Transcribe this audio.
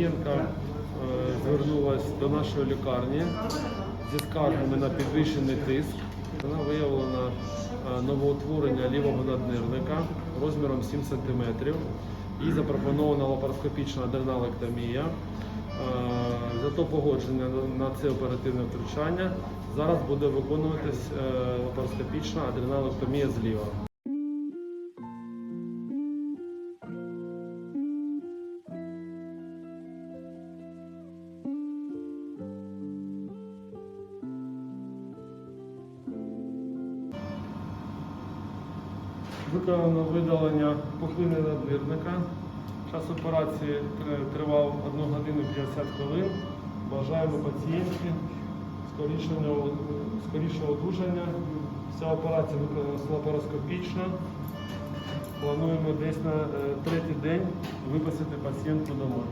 Пацієнтка е, звернулася до нашої лікарні зі скаргами на підвищений тиск. Вона виявлена е, новоутворення лівого наднирника розміром 7 см. Їй запропонована лапароскопічна адреналектомія. Е, Зато погодження на- це оперативне втручання. Зараз буде виконуватись лапароскопічна адреналектомія зліва. Виконано видалення пухлини наднирника. Час операції тривав 1 годину 50 хвилин. Бажаємо скорішого, скорішого одужання. Вся операція виконана лапароскопічно. Плануємо десь на е, третій день виписати пацієнтку домой.